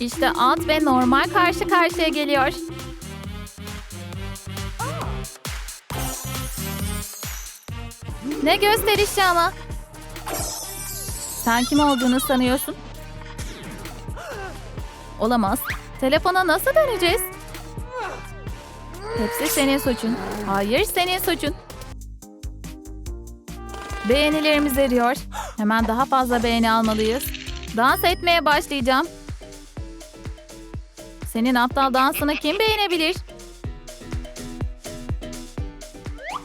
İşte alt ve normal karşı karşıya geliyor. Ne gösterişi ama. Sen kim olduğunu sanıyorsun? Olamaz. Telefona nasıl döneceğiz? Hepsi senin suçun. Hayır senin suçun. Beğenilerimiz eriyor. Hemen daha fazla beğeni almalıyız. Dans etmeye başlayacağım. Senin aptal dansını kim beğenebilir?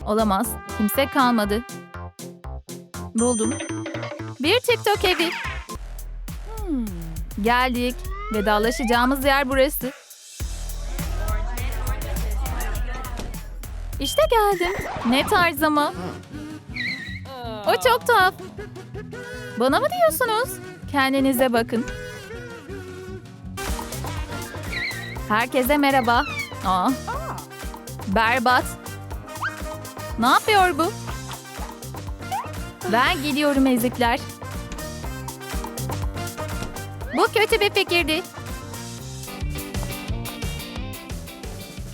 Olamaz. Kimse kalmadı. Buldum. Bir TikTok evi. Hmm, Geldik. Vedalaşacağımız yer burası. İşte geldim. Ne tarz ama. O çok tuhaf. Bana mı diyorsunuz? Kendinize bakın. Herkese merhaba. Aa, berbat. Ne yapıyor bu? Ben gidiyorum ezikler. Bu kötü bir fikirdi.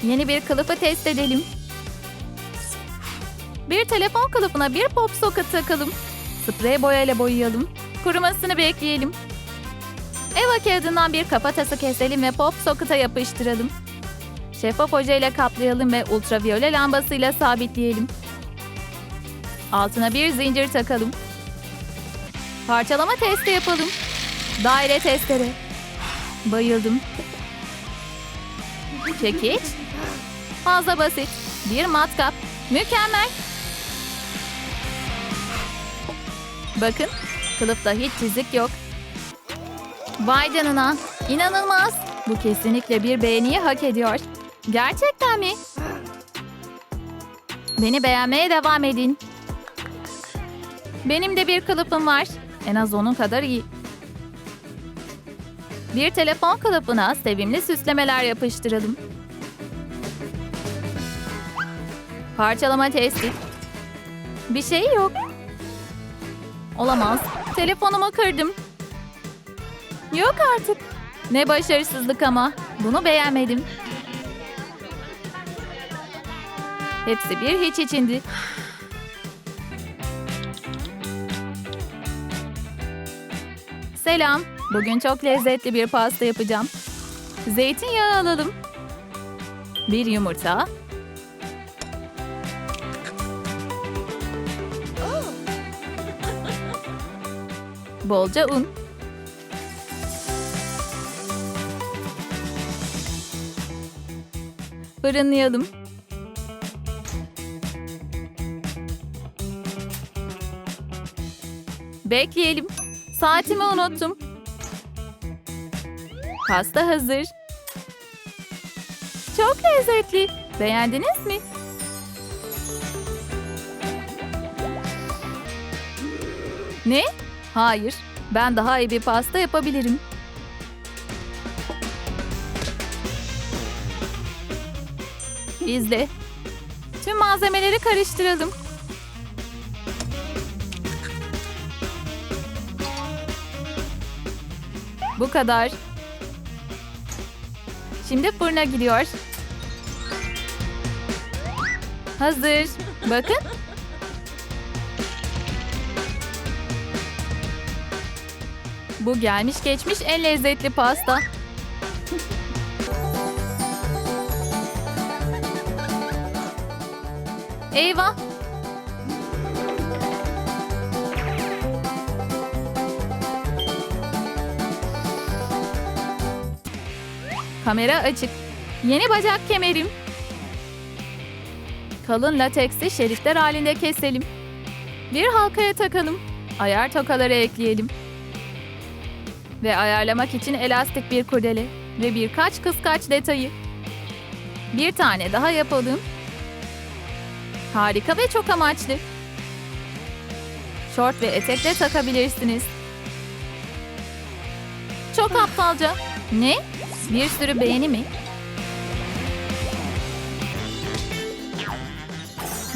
Yeni bir kılıfı test edelim. Bir telefon kılıfına bir pop socket takalım. Sprey boyayla boyayalım. Kurumasını bekleyelim. Eva kağıdından bir kafatası keselim ve pop socket'a yapıştıralım. Şeffaf ojeyle kaplayalım ve ultraviyole lambasıyla sabitleyelim. Altına bir zincir takalım. Parçalama testi yapalım. Daire testere. Bayıldım. Çekiç. Fazla basit. Bir matkap. Mükemmel. Bakın, kılıfta hiç çizik yok. Vay canına, inanılmaz. Bu kesinlikle bir beğeniyi hak ediyor. Gerçekten mi? Beni beğenmeye devam edin. Benim de bir kılıfım var. En az onun kadar iyi. Bir telefon kılıfına sevimli süslemeler yapıştıralım. Parçalama testi. Bir şey yok. Olamaz. Telefonumu kırdım. Yok artık. Ne başarısızlık ama. Bunu beğenmedim. Hepsi bir hiç içindi. Selam. Bugün çok lezzetli bir pasta yapacağım. Zeytinyağı alalım. Bir yumurta. Bolca un. Fırınlayalım. Bekleyelim. Saatimi unuttum. Pasta hazır. Çok lezzetli. Beğendiniz mi? Ne? Hayır. Ben daha iyi bir pasta yapabilirim. İzle. Tüm malzemeleri karıştıralım. Bu kadar. Şimdi fırına gidiyor. Hazır. Bakın. Bu gelmiş geçmiş en lezzetli pasta. Eyvah! Kamera açık. Yeni bacak kemerim. Kalın lateksi şeritler halinde keselim. Bir halkaya takalım. Ayar tokaları ekleyelim. Ve ayarlamak için elastik bir kurdele ve birkaç kıskaç detayı. Bir tane daha yapalım. Harika ve çok amaçlı. Şort ve etekle takabilirsiniz. Çok aptalca. Ne? Bir sürü beğeni mi?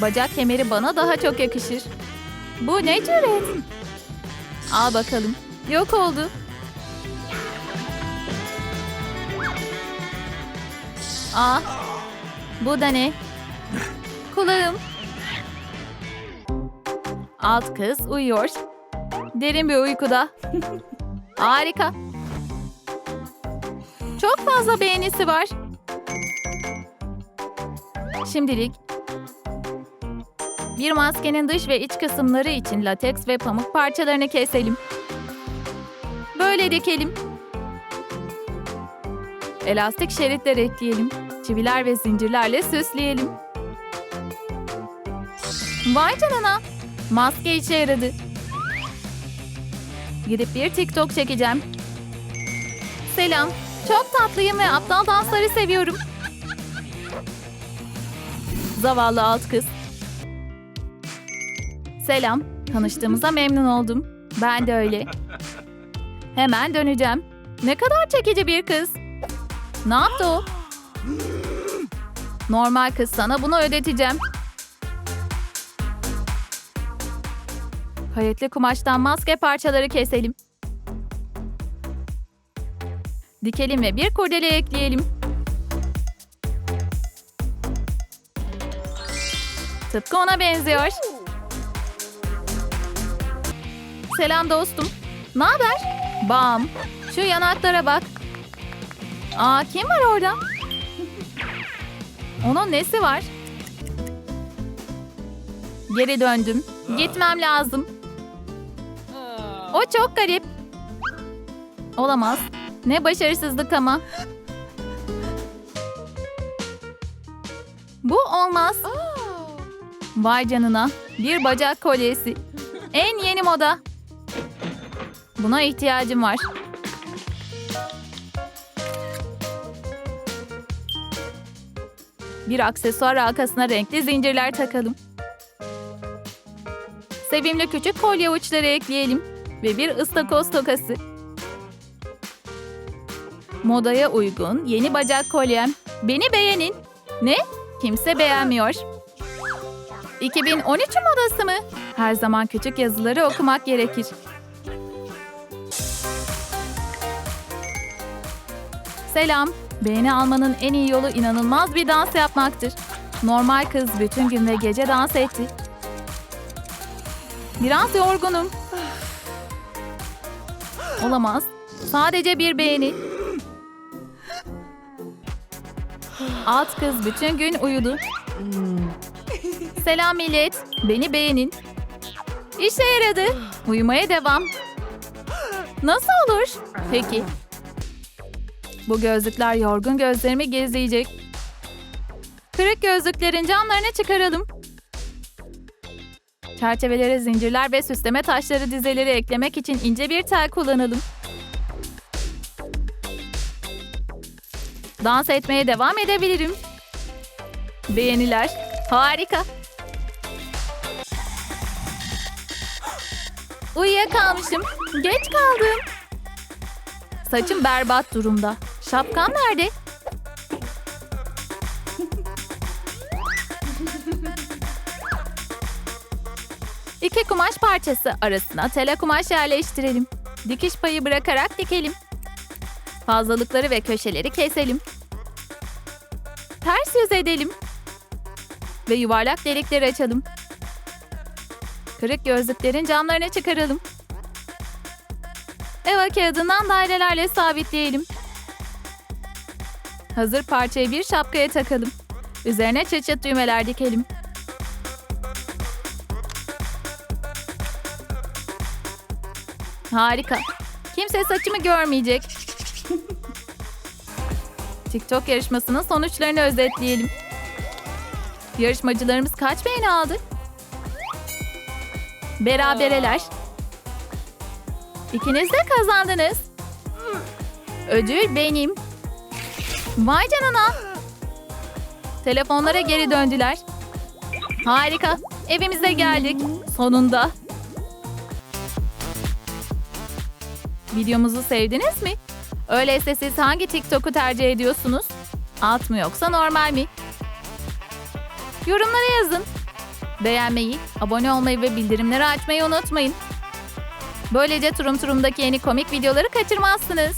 Bacak kemeri bana daha çok yakışır. Bu ne cüret? Al bakalım. Yok oldu. Aa, bu da ne? Kulağım. Alt kız uyuyor. Derin bir uykuda. Harika. Çok fazla beğenisi var. Şimdilik bir maskenin dış ve iç kısımları için lateks ve pamuk parçalarını keselim. Böyle dikelim. Elastik şeritler ekleyelim. Çiviler ve zincirlerle süsleyelim. Vay canına. Maske işe yaradı. Gidip bir TikTok çekeceğim. Selam. Çok tatlıyım ve aptal dansları seviyorum. Zavallı alt kız. Selam. Tanıştığımıza memnun oldum. Ben de öyle. Hemen döneceğim. Ne kadar çekici bir kız. Ne yaptı o? Normal kız sana bunu ödeteceğim. Kayıtlı kumaştan maske parçaları keselim. Dikelim ve bir kurdele ekleyelim. Tıpkı ona benziyor. Selam dostum. Ne haber? Bam. Şu yanaklara bak. Aa kim var orada? Onun nesi var? Geri döndüm. Gitmem lazım. O çok garip. Olamaz. Ne başarısızlık ama. Bu olmaz. Vay canına. Bir bacak kolyesi. En yeni moda. Buna ihtiyacım var. Bir aksesuar halkasına renkli zincirler takalım. Sevimli küçük kolye uçları ekleyelim. Ve bir ıstakoz tokası. Modaya uygun yeni bacak kolyem. Beni beğenin. Ne? Kimse beğenmiyor. 2013 modası mı? Her zaman küçük yazıları okumak gerekir. Selam. Beğeni almanın en iyi yolu inanılmaz bir dans yapmaktır. Normal kız bütün gün ve gece dans etti. Biraz yorgunum. Olamaz. Sadece bir beğeni. Alt kız bütün gün uyudu. Selam millet. Beni beğenin. İşe yaradı. Uyumaya devam. Nasıl olur? Peki. Bu gözlükler yorgun gözlerimi gezleyecek. Kırık gözlüklerin camlarını çıkaralım. Çerçevelere zincirler ve süsleme taşları dizeleri eklemek için ince bir tel kullanalım. Dans etmeye devam edebilirim. Beğeniler. Harika. Uyuyakalmışım. Geç kaldım. Saçım berbat durumda. Şapkam nerede? İki kumaş parçası arasına tele kumaş yerleştirelim. Dikiş payı bırakarak dikelim. Fazlalıkları ve köşeleri keselim. Ters yüz edelim. Ve yuvarlak delikleri açalım. Kırık gözlüklerin camlarını çıkaralım. Eva kağıdından dairelerle sabitleyelim. Hazır parçayı bir şapkaya takalım. Üzerine çıt düğmeler dikelim. Harika. Kimse saçımı görmeyecek. TikTok yarışmasının sonuçlarını özetleyelim. Yarışmacılarımız kaç beğeni aldı? Berabereler. İkiniz de kazandınız. Ödül benim. Vay canına. Telefonlara geri döndüler. Harika. Evimize geldik. Sonunda. Videomuzu sevdiniz mi? Öyleyse siz hangi TikTok'u tercih ediyorsunuz? Alt mı yoksa normal mi? Yorumlara yazın. Beğenmeyi, abone olmayı ve bildirimleri açmayı unutmayın. Böylece Turum Turum'daki yeni komik videoları kaçırmazsınız.